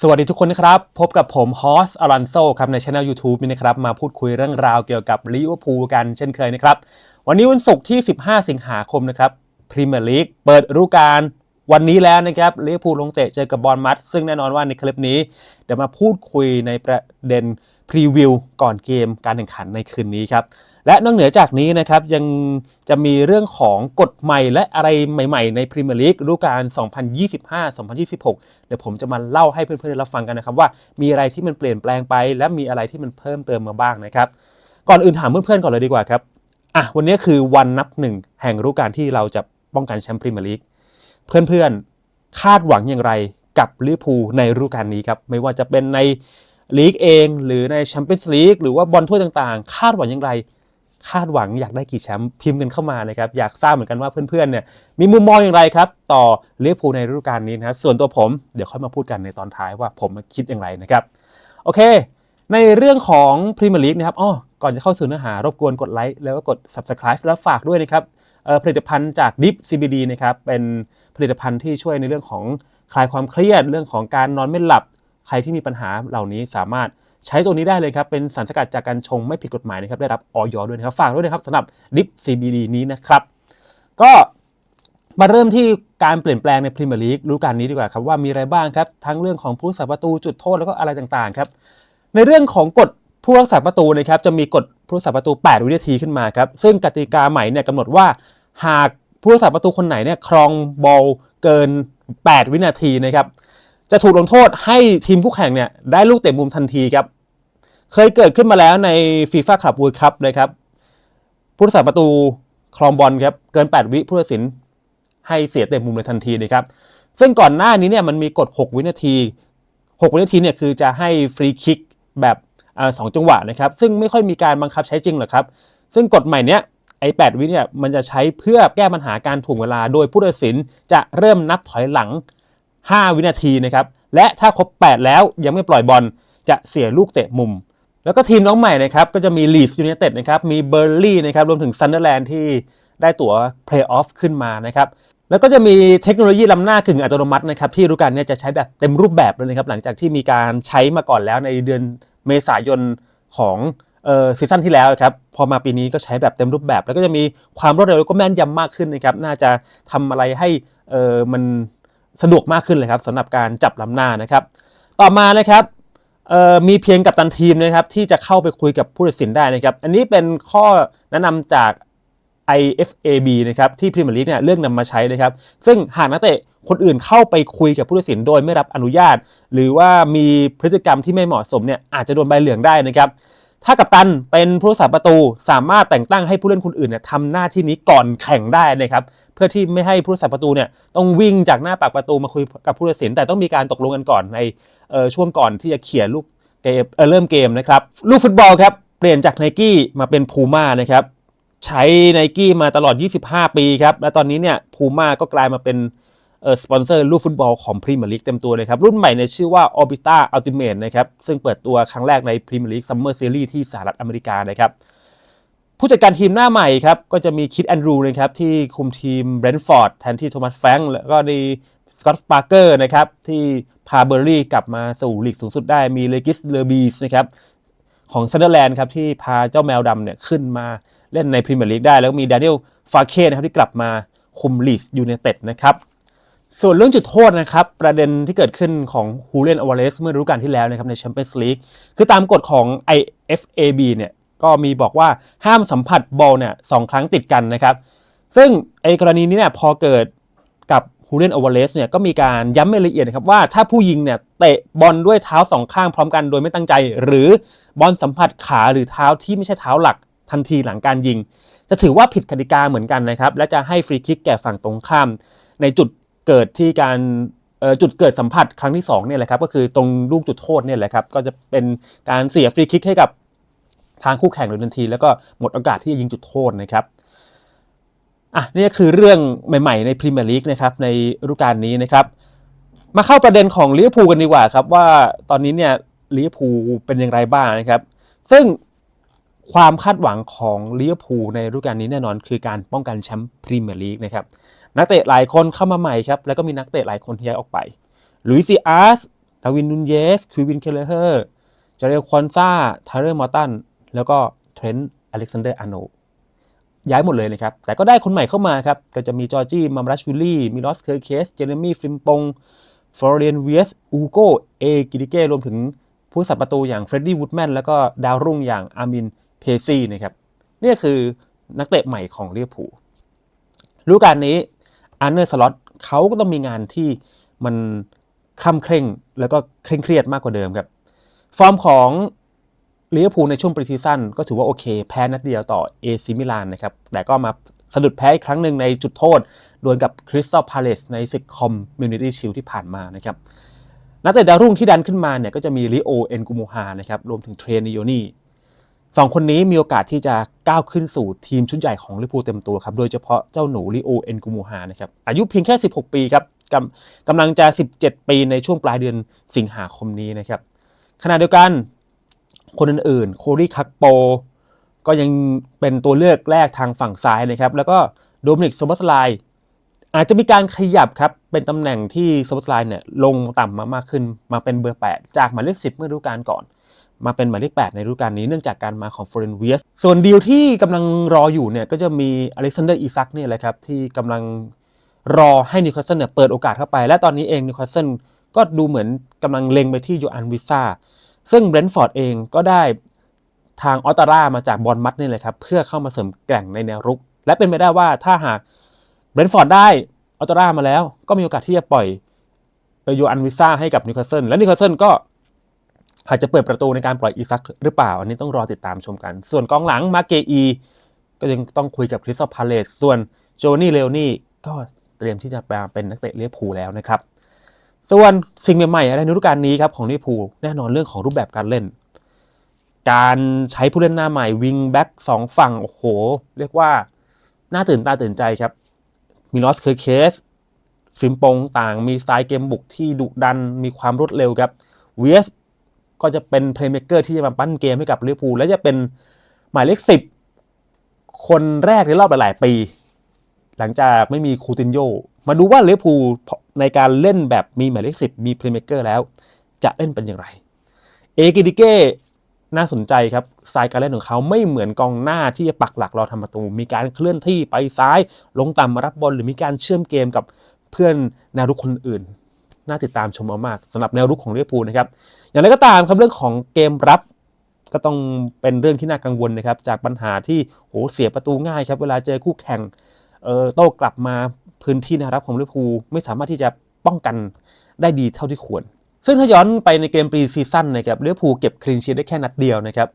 สวัสดีทุกคนนะครับ พบกับผมฮอสอลันโซครับในช่อง YouTube นี่นะครับ มาพูดคุยเรื่องราวเกี่ยวกับลิเวอร์พูลกันเช่นเคยนะครับ วันนี้วันศุกร์ที่ 15 สิงหาคมนะครับพรีเมียร์ลีกเปิดฤดูกาลวันนี้แล้วนะครับลิเวอร์พูลลงเตะเจอกับบอลมัดซึ่งแน่นอนว่าในคลิปนี้ เดี๋ยวมาพูดคุยในประเด็นพรีวิวก่อนเกมการแข่งขันในคืนนี้ครับ และนอกเหนือจากนี้นะครับยังจะมีเรื่องของกฎใหม่และอะไรใหม่ๆ ในพรีเมียร์ลีกฤดูกาล 2025-2026 เดี๋ยวผมจะมาเล่าให้เพื่อนๆได้รับฟังกันนะครับ ว่ามีอะไรที่มันเปลี่ยนแปลงไป และมีอะไรที่มันเพิ่มเติมมาบ้างนะครับ ก่อนอื่นถามเพื่อนๆก่อนเลยดีกว่าครับอะวันนี้คือวันนับหนึ่งแห่งฤดูกาลที่เราจะป้องกันแชมป์พรีเมียร์ลีกเพื่อนๆคาดหวังอย่างไรกับลิเวอร์พูลในฤดูกาลนี้ครับไม่ว่าจะเป็นในลีกเอง หรือในแชมเปี้ยนส์ลีกหรือว่าบอลถ้วยต่างๆ คาดหวังอย่างไร คาดหวังอยากได้กี่แชมป์พิมพ์กันเข้ามานะครับอยากทราบเหมือนกันว่าเพื่อนๆเนี่ยมีมุมมองอย่างไรครับ ต่อลิเวอร์พูในฤดูกาลนี้นะครับส่วนตัวผมเดี๋ยวค่อยมาพูดกันในตอนท้ายว่าผมคิดอย่างไรนะครับโอเค ในเรื่องของพรีเมียร์ลีกนะครับอ๋อก่อนจะเข้าสู่เนื้อหารบกวนกดไลค์แล้วก็กด subscribe แล้วฝากด้วยนะครับผลิตภัณฑ์จาก Dip CBD นะครับเป็นผลิตภัณฑ์ที่ช่วยในเรื่องของคลายความเครียดเรื่องของการนอนไม่หลับ ใครที่มีปัญหาเหล่านี้สามารถ ใช้ตัวนี้ได้เลยครับ เป็นสารสกัดจากการชงไม่ผิดกฎหมายนะครับ ได้รับออยด้วยนะครับ ฝากด้วยนะครับสำหรับดิฟ CBD นี้นะครับ ก็มาเริ่มที่การเปลี่ยนแปลงในพรีเมียร์ลีกฤดูกาลนี้ดีกว่าครับว่ามีอะไรบ้างครับ ทั้งเรื่องของผู้รักษาประตูจุดโทษแล้วก็อะไรต่างๆครับในเรื่องของกฎผู้รักษาประตูนะครับจะมีกฎผู้รักษาประตู 8 วินาทีขึ้นมาครับซึ่งกติกาใหม่เนี่ยกำหนดว่า หากผู้รักษาประตูคนไหนเนี่ยครองบอลเกิน 8 วินาทีนะครับจะถูกลงโทษให้ทีมคู่แข่งเนี่ยได้ลูกเตะมุมทันทีครับ เคยเกิดขึ้นมาแล้วในฟีฟ่าคลับ World Cup นะครับผู้รักษาประตูครองบอลครับเกิน 8 วิผู้ตัดสินให้เสียเตะมุมเลยทันทีนะครับซึ่งก่อนหน้านี้เนี่ยมันมีกฎ 6 วินาที 6 วินาทีเนี่ยคือจะให้ฟรีคิกแบบสองจังหวะนะครับ ซึ่งไม่ค่อยมีการบังคับใช้จริงหรอกครับ ซึ่งกฎใหม่เนี้ยไอ้8วิเนี่ยมันจะใช้เพื่อแก้ปัญหาการถ่วงเวลา โดยผู้ตัดสินจะเริ่มนับถอยหลัง 5 วินาทีนะครับ และถ้าครบ 8 แล้วยังไม่ปล่อยบอลจะเสียลูกเตะมุม แล้วก็ทีมน้องใหม่นะครับก็จะมีลีสยู n นเต็ดนะครับมีเบอร์ลี่นะครับรวมถึงซันเดอร์แลนด์ที่ได้ตั๋วเพลย์ออฟขึ้นมานะครับแล้วก็จะมีเทคโนโลยีล้ำหน้ากึ่งอัตโนมัตินะครับที่รู้กันเนี่ยจะใช้แบบเต็มรูปแบบเลยนะครับหลังจากที่มีการใช้มาก่อนแล้วในเดือนเมษายนของเอ่อซีซั่นที่แล้วครับพอมาปีนี้ก็ใช้แบบเต็มรูปแบบ แล้วก็จะมีความรวดเร็วแล้วก็แม่นยำมากขึ้นนะครับน่าจะทำอะไรให้เออมันสะดวกมากขึ้นเลยครับสำหรับการจับล้ำหน้านะครับ ต่อมานะครับ มีเพียงกับตันทีมนะครับที่จะเข้าไปคุยกับผู้ตัดสินได้นะครับ อันนี้เป็นข้อแนะนำจาก IFAB นะครับที่พรีเมียร์ลีกเนี่ยเลือกนำมาใช้นะครับ ซึ่งหากนักเตะคนอื่นเข้าไปคุยกับผู้ตัดสินโดยไม่รับอนุญาต หรือว่ามีพฤติกรรมที่ไม่เหมาะสมเนี่ยอาจจะโดนใบเหลืองได้นะครับ ถ้ากัปตันเป็นผู้รักษาประตูสามารถแต่งตั้งให้ผู้เล่นคนอื่นเนี่ยทำหน้าที่นี้ก่อนแข่งได้นะครับเพื่อที่ไม่ให้ผู้รักษาประตูเนี่ยต้องวิ่งจากหน้าปากประตูมาคุยกับผู้ตัดสิน แต่ต้องมีการตกลงกันก่อนในช่วงก่อนที่จะเขี่ยลูกเกมเเริ่มเกมนะครับลูกฟุตบอลครับเปลี่ยนจากไนกี้มาเป็นพูม่านะครับใช้ไนกี้มาตลอด 25 ปีครับและตอนนี้เนี่ยพูม่าก็กลายมาเป็น สปอนเซอร์ลูกฟุตบอลของพรีเมียร์ลีกเต็มตัวเลยครับ รุ่นใหม่ในชื่อว่า Orbita Ultimate นะครับซึ่งเปิดตัวครั้งแรกในพรีเมียร์ลีกซัมเมอร์ซีรีส์ที่สหรัฐอเมริกานะครับผู้จัดการทีมหน้าใหม่ครับก็จะมีคิดแอนดรูนะครับที่คุมทีมเบรนท์ฟอร์ดแทนที่โทมัสแฟงแล้วก็มีสกอตต์ปาร์เกอร์นะครับที่พาเบอร์รี่กลับมาสู่ลีกสูงสุดได้มีเลกิสเลอบีสนะครับของซันเดอร์แลนด์ครับที่พาเจ้าแมวดำเนี่ยขึ้นมาเล่นในพรีเมียร์ลีกได้ แล้วมีดานิเอลฟาเคนะครับที่กลับมาคุมลีสยูเนเต็ดนะครับ ส่วนเรื่องจุดโทษนะครับ ประเด็นที่เกิดขึ้นของฮูเลนอวาเลสเมื่อฤดูกาลที่แล้วนะครับในแชมเปี้ยนส์ลีกคือตามกฎของ IFAB เนี่ยก็มีบอกว่าห้ามสัมผัสบอลเนี่ยสองครั้งติดกันนะครับ ซึ่งไอ้กรณีนี้เนี่ยพอเกิดกับฮูเลนอวาเลสเนี่ยก็มีการย้ำรายละเอียดนะครับว่าถ้าผู้ยิงเนี่ยเตะบอลด้วยเท้าสองข้างพร้อมกันโดยไม่ตั้งใจ หรือบอลสัมผัสขาหรือเท้าที่ไม่ใช่เท้าหลักทันทีหลังการยิง จะถือว่าผิดกติกาเหมือนกันนะครับและจะให้ฟรีคิกแก่ฝั่งตรงข้าม ในจุด เกิดที่การจุดเกิดสัมผัสครั้งที่2เนี่ยแหละครับก็คือตรงลูกจุดโทษเนี่ยแหละครับก็จะเป็นการเสียฟรีคิกให้กับทางคู่แข่งโดยทันที แล้วก็หมดโอกาสที่จะยิงจุดโทษนะครับอะนี่คือเรื่องใหม่ๆในพรีเมียร์ลีกนะครับในฤดูกาลนี้นะครับ มาเข้าประเด็นของลิเวอร์พูลกันดีกว่าครับว่าตอนนี้เนี่ยลิเวอร์พูลเป็นอย่างไรบ้างนะครับ ซึ่ง ความคาดหวังของลิเวอร์พูลในฤดูกาลนี้แน่นอน คือการป้องกันแชมป์พรีเมียร์ลีกนะครับนักเตะหลายคนเข้ามาใหม่ครับแล้วก็มีนักเตะหลายคนที่ย้ายออกไปลุยซีอาร์สดาวินนูนเยสคิวินเคเลเฮอร์จาเรลคอนซาไทเรอร์มอร์ตันแล้วก็เทรนต์อเล็กซานเดอร์อาโนย้ายหมดเลยนะครับ แต่ก็ได้คนใหม่เข้ามาครับ ก็จะมีจอร์จี้มัมรัชวิลลี่ มิลอส เคอร์เคส เจเรมี่ ฟริมปง ฟลอเรียนเวียส อูโกเอ กิดิเก้ รวมถึงผู้สับประตูอย่างเฟรดดี้ วูดแมน แล้วก็ดาวรุ่งอย่างอาร์มิน เพซี่นะครับนี่คือนักเตะใหม่ของเวอร์พูลฤดูกาลนี้อันเนอร์สล็อตเขาก็ต้องมีงานที่มันคล่ำเคร่งแล้วก็เคร่งเครียดมากกว่าเดิมครับ ฟอร์มของลิเวอร์พูลในช่วงปรีซีซั่นก็ถือว่าโอเค แพ้นัดเดียวต่อเอซิมิลานนะครับ แต่ก็มาสะดุดแพ้อีกครั้งหนึ่งในจุดโทษดวลกับคริสตัลพาเลสในศึกคอมมิวนิตี้ชิลที่ผ่านมานะครับ นักเตะดาวรุ่งที่ดันขึ้นมาเนี่ยก็จะมีลิโอเอ็นกูโมฮานะครับ รวมถึงเทรนิโยนี่ สองคนนี้มีโอกาสที่จะก้าวขึ้นสู่ทีมชุดใหญ่ของลิเวอร์พูลเต็มตัวครับ โดยเฉพาะเจ้าหนูลิโอเอ็นกูโมฮานะครับ อายุเพียงแค่ 16 ปีครับกำกำลังจะ 17 ปีในช่วงปลายเดือนสิงหาคมนี้นะครับ ขณะเดียวกันคนอื่นๆ โคลีคักโป ก็ยังเป็นตัวเลือกแรกทางฝั่งซ้ายนะครับ แล้วก็โดมินิกโซบัสไลอาจจะมีการขยับครับ เป็นตำแหน่งที่โซบัสไลเนี่ยลงต่ำมามากขึ้นมาเป็นเบอร์ 8 จากหมายเลข10 เมื่อฤดูกาลก่อน มาเป็นหมายเลข 8 ในฤดูกาลนี้เนื่องจากการมาของฟอร์เรนเวียสส่วนดีลที่กำลังรออยู่เนี่ยก็จะมีอเล็กซานเดอร์อีซักเนี่ยแหละครับที่กำลังรอให้นิวคาสเซิลเนี่ยเปิดโอกาสเข้าไป และตอนนี้เองนิวคาสเซิลก็ดูเหมือนกำลังเล็งไปที่โยอันวิซ่าซึ่งเบรนท์ฟอร์ดเองก็ได้ทางออตตาร่ามาจากบอลมัดนี่แหละครับเพื่อเข้ามาเสริมแกร่งในแนวรุก และเป็นไปได้ว่าถ้าหากเบรนท์ฟอร์ดได้ออตตาร่ามาแล้ว ก็มีโอกาสที่จะปล่อยโยอันวิซ่าให้กับนิวคาสเซิลและนิวคาสเซิลก็ อาจจะเปิดประตูในการปล่อยอีซักหรือเปล่า อันนี้ต้องรอติดตามชมกัน ส่วนกองหลังมาเกอี ก็ยังต้องคุยกับคริสตัลพาเลสส่วนโจนี่เลโอนี่ก็เตรียมที่จะมาเป็นนักเตะเลี้ยพูแล้วนะครับ ส่วนสิ่งใหม่ๆอะไรในฤดูกาลนี้ครับของลิเวอร์พูลแน่นอนเรื่องของรูปแบบการเล่น การใช้ผู้เล่นหน้าใหม่วิงแบ็กสองฝั่งโอ้โห เรียกว่าน่าตื่นตาตื่นใจครับมีลอสเคอร์เคสฟิมปงต่างมีสไตล์เกมบุกที่ดุดันมีความรวดเร็วครับเวส ก็จะเป็นเพลย์เม k เกอร์ที่จะมาปั้นเกมให้กับลิเวอร์พูลและจะเป็นหมายเลขสิบคนแรกในรอบหลาย ๆ ปี หลังจากไม่มีคูตินโยมาดูว่าลิเวอร์พูลในการเล่นแบบมีหมายเลขสิบมีเพลย์เม k เกอร์แล้ว จะเล่นเป็นอย่างไร เอกิดิเก้น่าสนใจครับสไตล์การเล่นของเขาไม่เหมือนกองหน้าที่จะปักหลักรอทำประตู มีการเคลื่อนที่ไปซ้าย ลงต่ำมารับบอลหรือมีการเชื่อมเกมกับเพื่อนแนวรุกคนอื่น น่าติดตามชมมากๆสำหรับแนวรุกของลิเวอร์พูลนะครับ อย่างไรก็ตามครับเรื่องของเกมรับ ก็ต้องเป็นเรื่องที่น่ากังวลนะครับ จากปัญหาที่โหเสียประตูง่ายครับ เวลาเจอคู่แข่งเออโต้กลับมาพื้นที่แนวรับของลิเวอร์พูลไม่สามารถที่จะป้องกันได้ดีเท่าที่ควร ซึ่งถ้าย้อนไปในเกมปรีซีซั่นนะครับลิเวอร์พูลเก็บคลีนชีทได้แค่นัดเดียวนะครับ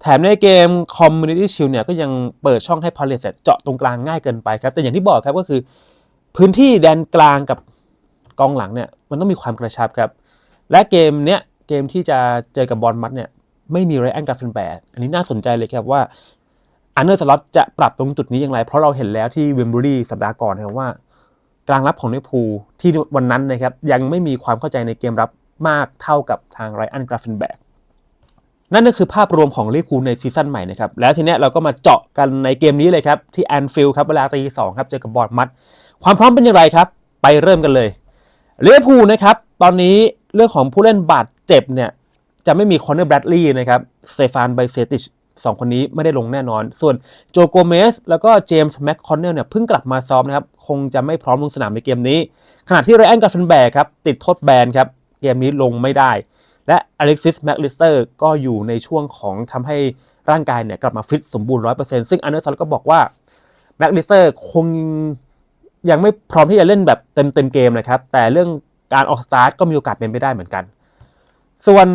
แถมในเกมคอมมูนิตี้ชิลเนี่ยก็ยังเปิดช่องให้พาเลสเจาะตรงกลางง่ายเกินไปครับ แต่อย่างที่บอกครับก็คือ พื้นที่แดนกลางกับ กองหลังเนี่ยมันต้องมีความกระชับครับ และเกมเนี้ยเกมที่จะเจอกับบอลมัดเนี่ยไม่มีไรอันกาเฟนแบร์อันนี้น่าสนใจเลยครับว่าอันเนอร์สล็อตจะปรับตรงจุดนี้อย่างไร เพราะเราเห็นแล้วที่เวมบรีสัปดาห์ก่อนนะครับว่า กลางรับของเวอร์พูลที่วันนั้นนะครับยังไม่มีความเข้าใจในเกมรับมากเท่ากับทางไรอันกราฟเฟนแบกนั่นก็คือภาพรวมของลิเวอร์พูลในซีซั่นใหม่นะครับ แล้วทีเนี้ยเราก็มาเจาะกันในเกมนี้เลยครับ ที่แอนฟิลด์ครับเวลาตีสองครับเจอกับบอลมัด ความพร้อมเป็นอย่างไรครับ ไปเริ่มกันเลย ลิเวอร์พูลนะครับ ตอนนี้เรื่องของผู้เล่นบาดเจ็บเนี่ย จะไม่มีคอนเนอร์แบรดลีย์นะครับเตฟานไบเซติชสองคนนี้ไม่ได้ลงแน่นอน ส่วนโจโกเมส แล้วก็เจมส์แม็กคอนเนลเนี่ยเพิ่งกลับมาซ้อมนะครับ คงจะไม่พร้อมลงสนามในเกมนี้ ขณะที่ไรอันกาฟเฟนแบกครับ ติดโทษแบนครับ เกมนี้ลงไม่ได้ และอเล็กซิสแม็กลิสเตอร์ก็อยู่ในช่วงของทำให้ร่างกายเนี่ยกลับมาฟิตสมบูรณ์100%ซึ่งอันเดอร์สันก็บอกว่าแม็กลิสเตอร์คง ยังไม่พร้อมที่จะเล่นแบบเต็มเต็มเกมนะครับ แต่เรื่องการออกสตาร์ทก็มีโอกาสเป็นไปได้เหมือนกัน ส่วน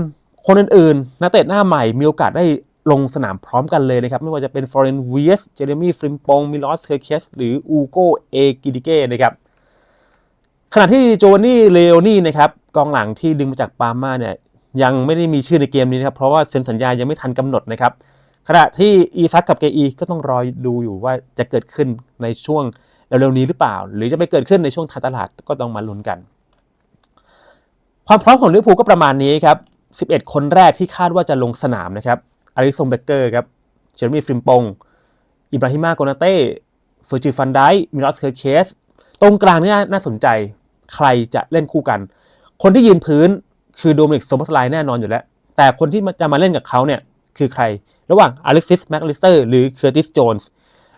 คนอื่นๆ นักเตะหน้าใหม่มีโอกาสได้ลงสนามพร้อมกันเลยนะครับ ไม่ว่าจะเป็นฟอร์เรนเวียสเจเรมี่ฟริมปงมิลอสเคอร์เคสหรืออูโกเอกิดิเก้นะครับขณะที่โจวานี่เลโอนี่นะครับกองหลังที่ดึงมาจากปาร์มาเนี่ยยังไม่ได้มีชื่อในเกมนี้นะครับ เพราะว่าเซ็นสัญญายังไม่ทันกำหนดนะครับ ขณะที่อีซักกับเกอีก็ต้องรอดูอยู่ว่าจะเกิดขึ้นในช่วง เร็วๆนี้หรือเปล่า หรือจะไปเกิดขึ้นในช่วงท้ายตลาดก็ต้องมาลุ้นกัน ความพร้อมของลิเวอร์พูลก็ประมาณนี้ครับ 11 คนแรกที่คาดว่าจะลงสนามนะครับอาริสงเบเกอร์ครับเจอร์มี่ฟริมปงอิบราฮิมาโกนาเต้เฟอร์จิฟันไดมิลอสเคอร์เคส ตรงกลางนี่น่าสนใจใครจะเล่นคู่กัน คนที่ยืนพื้นคือโดมินิกโซบอสไลน์แน่นอนอยู่แล้ว แต่คนที่จะมาเล่นกับเขาเนี่ยคือใคร ระหว่างอเล็กซิสแม็กลิสเตอร์หรือเคอร์ติสโจนส์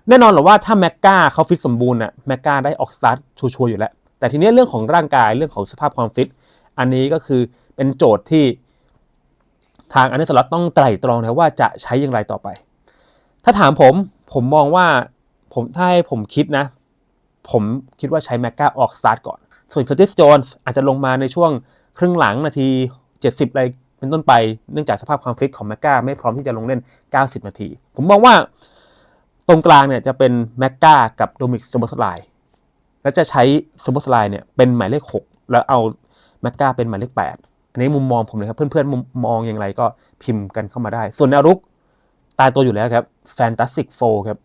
แน่นอนหรอว่าถ้าแม็กกาเขาฟิตสมบูรณ์น่ะแม็กกาได้ออกสตาร์ทชัวร์อยู่แล้ว แต่ทีนี้เรื่องของร่างกายเรื่องของสภาพความฟิต อันนี้ก็คือเป็นโจทย์ที่ทางอันเดอร์สล็อตต้องไตร่ตรองนะว่าจะใช้อย่างไรต่อไป ถ้าถามผมผมมองว่าผมถ้าให้ผมคิดนะ ผมคิดว่าใช้แม็กกาออกสตาร์ทก่อน ส่วนเคอร์ติสโจนส์อาจจะลงมาในช่วงครึ่งหลังนาที 70อะไรเป็นต้นไปเนื่องจากสภาพความฟิตของแม็กกาไม่พร้อมที่จะลงเล่น 90 นาที ผมมองว่า ตรงกลางเนี่ยจะเป็นแม็กกากับโดมิกสโบสไลและจะใช้สโบสไลเนี่ยเป็นหมายเลข 6 แล้วเอาแม็กกาเป็นหมายเลข 8 อันนี้มุมมองผมเลยครับ เพื่อนๆมุมมองอย่างไรก็พิมพ์กันเข้ามาได้ ส่วนแนวรุกตายตัวอยู่แล้วครับแฟนตาสติกโฟครับ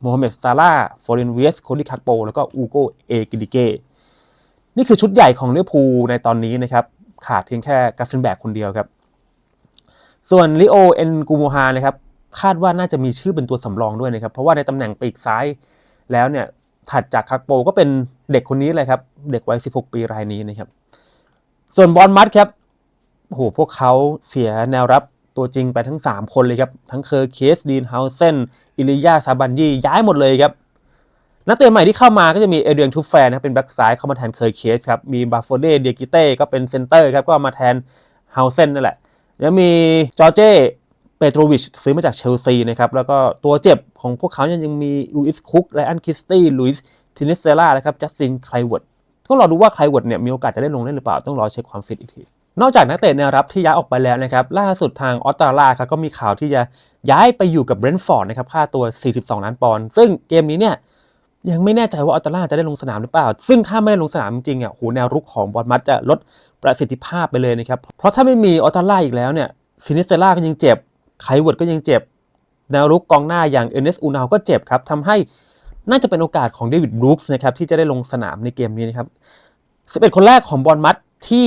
โมฮัมเหม็ดซาร่าฟอร์เรนเวสโคดิคักโปแล้วก็อูโกเอกิดิเกนี่คือชุดใหญ่ของเลือพูในตอนนี้นะครับ ขาดเพียงแค่กราฟเฟนแบกคนเดียวครับ ส่วนลิโอเอ็นกูโมฮานะครับ คาดว่าน่าจะมีชื่อเป็นตัวสำรองด้วยนะครับ เพราะว่าในตำแหน่งปีกซ้ายแล้วเนี่ยถัดจากคักโปก็เป็นเด็กคนนี้เลยครับ เด็กวัย 16 ปีรายนี้นะครับ ส่วนบอลมัดครับโอ้โหพวกเขาเสียแนวรับตัวจริงไปทั้ง 3 คนเลยครับ ทั้งเคอร์เคสดีนเฮาเซนอิลิยาซาบันยีย้ายหมดเลยครับนักเตะใหม่ที่เข้ามาก็จะมีเอเดียนทูแฟนนะเป็นแบ็กซ้ายเข้ามาแทนเคยเคสครับมีบาโฟเดเดียกิเต้ก็เป็นเซนเตอร์ครับก็มาแทนเฮาเซนนั่นแหละแล้วมีจอร์เจ เปโตรวิชซื้อมาจากเชลซีนะครับแล้วก็ตัวเจ็บของพวกเขาเนี่ยยังมีลูอิสคุกไลอันคิสตี้ลุยส์ทินิสเซล่านะครับจัสตินไคลเวิร์ดก็รอดูว่าไคลเวิร์ดเนี่ยมีโอกาสจะได้ลงเล่นหรือเปล่าต้องรอเช็คความฟิตอีกทีนอกจากนักเตะแนวรับที่ย้ายออกไปแล้วนะครับล่าสุดทางออสตราลาครับก็มีข่าวที่จะย้ายไปอยู่กับเบรนท์ฟอร์ดนะครับค่าตัว 42 ล้านปอนด์ซึ่งเกมนี้เนี่ยยังไม่แน่ใจว่าอัลตราจะได้ลงสนามหรือเปล่า ซึ่งถ้าไม่ได้ลงสนามจริงอะโหแนวรุกของบอลมัดจะลดประสิทธิภาพไปเลยนะครับเพราะถ้าไม่มีอัลตราอีกแล้วเนี่ยฟินิสเซล่าก็ยังเจ็บ ไคลเวิร์ดก็ยังเจ็บแนวรุกกองหน้าอย่างเอเนสอูนาวก็เจ็บครับทำให้น่าจะเป็นโอกาสของเดวิดบรูคส์นะครับที่จะได้ลงสนามในเกมนี้นะครับ11 คนแรกของบอลมัดที่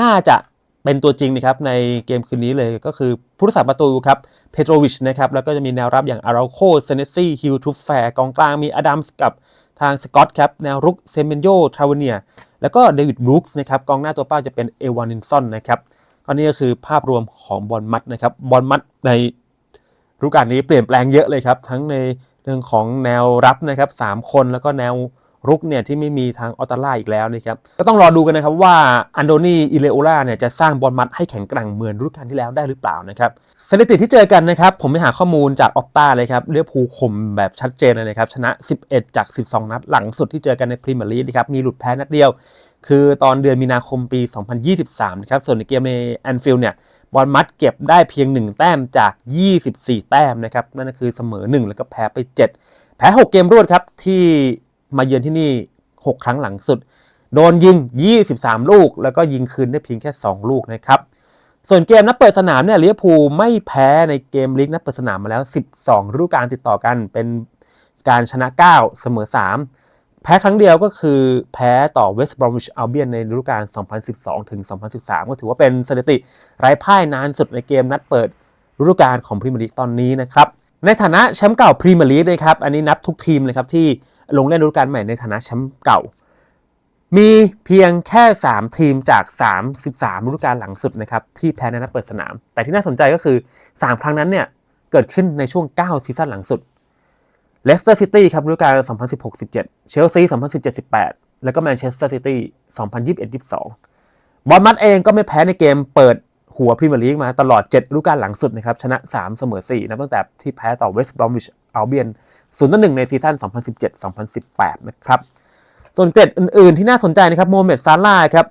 น่าจะเป็นตัวจริงนะครับในเกมคืนนี้เลยก็คือผู้รักษาประตูครับเพโตรวิชนะครับแล้วก็จะมีแนวรับอย่างอาราโคเซเนซี่ฮิลทูแฟร์กองกลางมีอดัมส์กับทางสกอตครับแนวรุกเซมเมนโยทาวเนียแล้วก็เดวิดบรูคส์นะครับกองหน้าตัวเป้าจะเป็นเอวานินสันนะครับ ก็นี่ก็คือภาพรวมของบอลมัดนะครับบอลมัดในฤดูกาลนี้เปลี่ยนแปลงเยอะเลยครับ ทั้งในเรื่องของแนวรับนะครับ3คนแล้วก็แนวรุกเนี่ยที่ไม่มีทางออตาล่าอีกแล้วนะครับก็ต้องรอดูกันนะครับว่าอันโดนีอิเลโอล่าเนี่ยจะสร้างบอลมัดให้แข็งแกร่งเหมือนฤดูกาลที่แล้วได้หรือเปล่านะครับสถิติที่เจอกันนะครับ ผมไปหาข้อมูลจากออปตาเลยครับเรียกภูข่มแบบชัดเจนเลยนะครับ ชนะ 11 จาก 12 นัดหลังสุดที่เจอกันในพรีเมียร์ลีกนะครับมีหลุดแพ้นัดเดียว คือตอนเดือนมีนาคมปี 2023 นะครับ ส่วนในเกมในแอนฟิลด์เนี่ยบอลมัดเก็บได้เพียง 1 แต้มจาก 24 แต้มนะครับ นั่นก็คือเสมอ 1 แล้วก็แพ้ไป 7 แพ้ 6 เกมรวดครับ ที่มาเยือนที่นี่ 6 ครั้งหลังสุด โดนยิง 23 ลูก แล้วก็ยิงคืนได้เพียงแค่ 2 ลูกนะครับ ส่วนเกมนัดเปิดสนามเนี่ยลิเวอร์พูลไม่แพ้ในเกมลีกนัดเปิดสนามมาแล้ว 12 ฤดูกาลติดต่อกันเป็นการชนะ 9 เสมอ 3 แพ้ครั้งเดียวก็คือแพ้ต่อเวสต์บรอมวิชอัลเบียนในฤดูกาล 2012 ถึง 2013 ก็ถือว่าเป็นสถิติไร้พ่ายนานสุดในเกมนัดเปิดฤดูกาลของพรีเมียร์ลีกตอนนี้นะครับ ในฐานะแชมป์เก่าพรีเมียร์ลีกนะครับ อันนี้นับทุกทีมเลยครับที่ลงเล่นฤดูกาลใหม่ในฐานะแชมป์เก่า มีเพียงแค่ 3 ทีมจาก 33ฤดูกาลหลังสุดนะครับที่แพ้ในนัดเปิดสนาม แต่ที่น่าสนใจก็คือ 3 ครั้งนั้นเนี่ยเกิดขึ้นในช่วง 9 ซีซั่นหลังสุด เลสเตอร์ซิตี้ครับฤดูกาล 2016-17 เชลซี 2017-18 แล้วก็แมนเชสเตอร์ซิตี้ 2021-22 บอลมัดเองก็ไม่แพ้ในเกมเปิดหัวพรีเมียร์ลีกมาตลอด7ฤดูกาลหลังสุดนะครับ ชนะ 3 เสมอ4นะตั้งแต่ที่แพ้ต่อเวสต์บรอมวิชอัลเบียน0ต่อ1ในซีซั่น 2017-2018 นะครับ ส่วนเกรดอื่นๆที่น่าสนใจนะครับโมเมดซาร่าครับ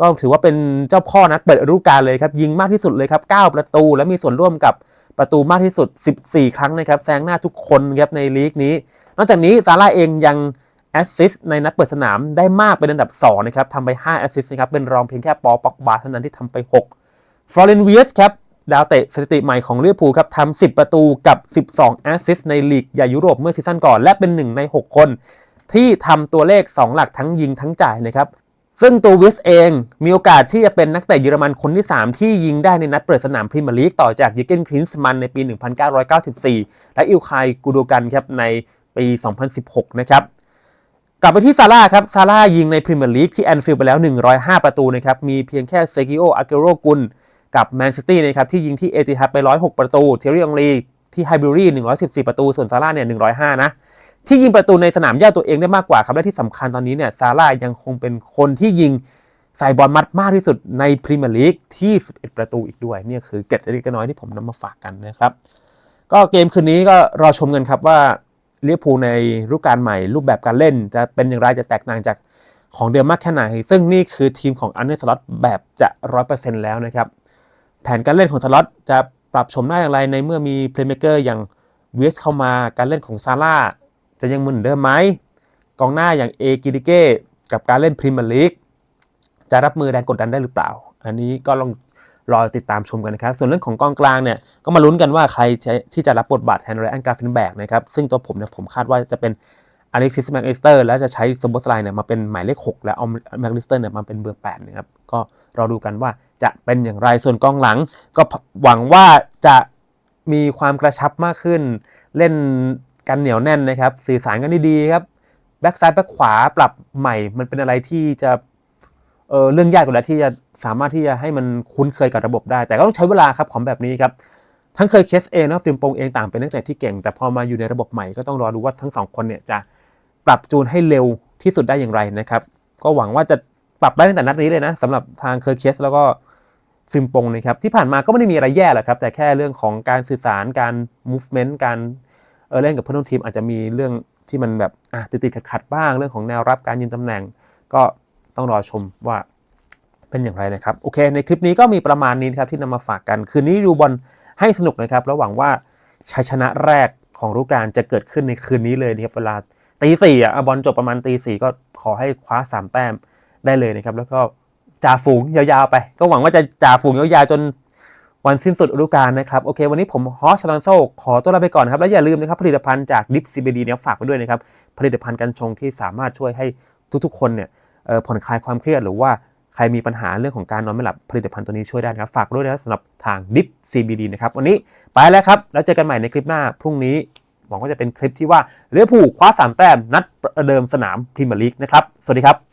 ก็ถือว่าเป็นเจ้าพ่อนัดเปิดฤดูกาลเลยครับยิงมากที่สุดเลยครับ 9 ประตู และมีส่วนร่วมกับ ประตูมากที่สุด 14 ครั้งนะครับแซงหน้าทุกคนครับในลีกนี้ นอกจากนี้ซาร่าเองยังแอสซิสต์ในนัดเปิดสนามได้มากเป็นอันดับ2นะครับทำไป5แอสซิสต์นะครับเป็นรองเพียงแค่ปอปอกบาเท่านั้นที่ทำไป 6 ฟลอเรนเวียสครับดาวเตะสถิติใหม่ของลิเวอร์พูลครับทำ10 ประตูกับ 12 แอสซิสต์ในลีกใหญ่ยุโรปเมื่อซีซั่นก่อน และเป็นหนึ่งใน 6 คน ที่ทำตัวเลข 2 หลักทั้งยิงทั้งจ่ายนะครับ ซึ่งตัววิสเองมีโอกาสที่จะเป็นนักเตะเยอรมันคนที่ 3 ที่ยิงได้ในนัดเปิดสนามพรีเมียร์ลีกต่อจากยูเกนครินส์มันในปี 1994 และอิลคายกูโดกันครับในปี 2016 นะครับกลับไปที่ซาร่าครับซาร่ายิงในพรีเมียร์ลีกที่แอนฟิลด์ไปแล้ว 105 ประตูนะครับมีเพียงแค่เซกิโออาเกโรกุลกับแมนซิตี้นะครับที่ยิงที่เอติฮัดไป 106 ประตู เทอรี่องลีที่ไฮบิรี่114 ประตูส่วนซาร่าเนี่ย105 นะ ที่ยิงประตูในสนามหญ้าตัวเองได้มากกว่าครับและที่สำคัญตอนนี้เนี่ยซาร่ายังคงเป็นคนที่ยิงใส่บอลมัดมากที่สุดในพรีเมียร์ลีกที่ 11 ประตูอีกด้วยเนี่ยคือเกร็ดเล็กน้อยที่ผมนำมาฝากกันนะครับ ก็เกมคืนนี้ก็รอชมกันครับว่าเวอร์พูในรูปการใหม่รูปแบบการเล่น จะเป็นอย่างไรจะแตกต่างจากของเดิมมากแค่ไหน ซึ่งนี่คือทีมของอันเดอร์สล็อตแบบจะร้อยเปอร์เซ็นต์แล้วนะครับ แผนการเล่นของสล็อตจะปรับชมได้อย่างไรในเมื่อมีเพลย์เม k เกอร์อย่างเวสเข้ามาการเล่นของซาร่า จะยังเหมือนเดิมไหมกองหน้าอย่างเอกิดิเก้กับการเล่นพรีเมียร์ลีกจะรับมือแรงกดดันได้หรือเปล่า อันนี้ก็ลองรอติดตามชมกันนะครับ ส่วนเรื่องของกองกลางเนี่ยก็มาลุ้นกันว่าใครที่จะรับบทบาทแทนไรอันการ์ฟินแบกนะครับ ซึ่งตัวผมเนี่ยผมคาดว่าจะเป็นอเล็กซิสแม็กลิสเตอร์แล้วจะใช้สมบัติไลน์เนี่ยมาเป็นหมายเลข 6 แล้วเอาแม็กลิสเตอร์เนี่ยมาเป็นเบอร์8นะครับก็รอดูกันว่าจะเป็นอย่างไรส่วนกองหลัง ก็หวังว่าจะมีความกระชับมากขึ้น เล่น กันเหนียวแน่นนะครับ สื่อสารกันดีๆครับแบ็กซ้ายแบ็กขวาปรับใหม่ มันเป็นอะไรที่จะเออเรื่องยากกว่าแล้วที่จะสามารถที่จะให้มันคุ้นเคยกับระบบได้ แต่ก็ต้องใช้เวลาครับของแบบนี้ครับทั้งเคยเคสเองนะฟิล์มปงเองต่างเป็นนักเตะที่เก่ง แต่พอมาอยู่ในระบบใหม่ก็ต้องรอดูว่าทั้งสองคนเนี่ยจะปรับจูนให้เร็วที่สุดได้อย่างไรนะครับ ก็หวังว่าจะปรับได้ตั้งแต่นัดนี้เลยนะสำหรับทางเคอร์เคสแล้วก็ฟิมปงนะครับที่ผ่านมาก็ไม่ได้มีอะไรแย่หรอกครับ แต่แค่เรื่องของการสื่อสารการ movement การ เออเล่นกับเพื่อนร่วมทีมอาจจะมีเรื่องที่มันแบบอะติดติดขัดขัดบ้างเรื่องของแนวรับการยืนตำแหน่ง ก็ต้องรอชมว่าเป็นอย่างไรนะครับโอเค ในคลิปนี้ก็มีประมาณนี้นครับที่นำมาฝากกัน คืนนี้ดูบอลให้สนุกนะครับแล้วหวังว่าชัยชนะแรกของฤดูกาลจะเกิดขึ้นในคืนนี้เลยนะครับเวลาตีสี่อะบอลจบประมาณตีสี่ก็ขอให้คว้าสามแต้มได้เลยนะครับแล้วก็จ่าฝูงยาวๆไป ก็หวังว่าจะจ่าฝูงยาวๆจน วันสิ้นสุดฤดูกาลนะครับ โอเค วันนี้ผมฮอสซันโซขอตัวลาไปก่อนนะครับ และอย่าลืมนะครับ ผลิตภัณฑ์จากดิฟซีบีดีเนี่ยฝากไว้ด้วยนะครับ ผลิตภัณฑ์กันชงที่สามารถช่วยให้ทุกๆ คนเนี่ยผ่อนคลายความเครียดหรือว่าใครมีปัญหาเรื่องของการนอนไม่หลับผลิตภัณฑ์ตัวนี้ช่วยได้นะครับ ฝากด้วยนะสำหรับทางดิฟซีบีดีนะครับ วันนี้ไปแล้วครับ แล้วเจอกันใหม่ในคลิปหน้าพรุ่งนี้หวังว่าจะเป็นคลิปที่ว่าเรือผูลคว้าสามแต้มนัดประเดิมสนามพรีเมียร์ลีกนะครับสวัสดีครับ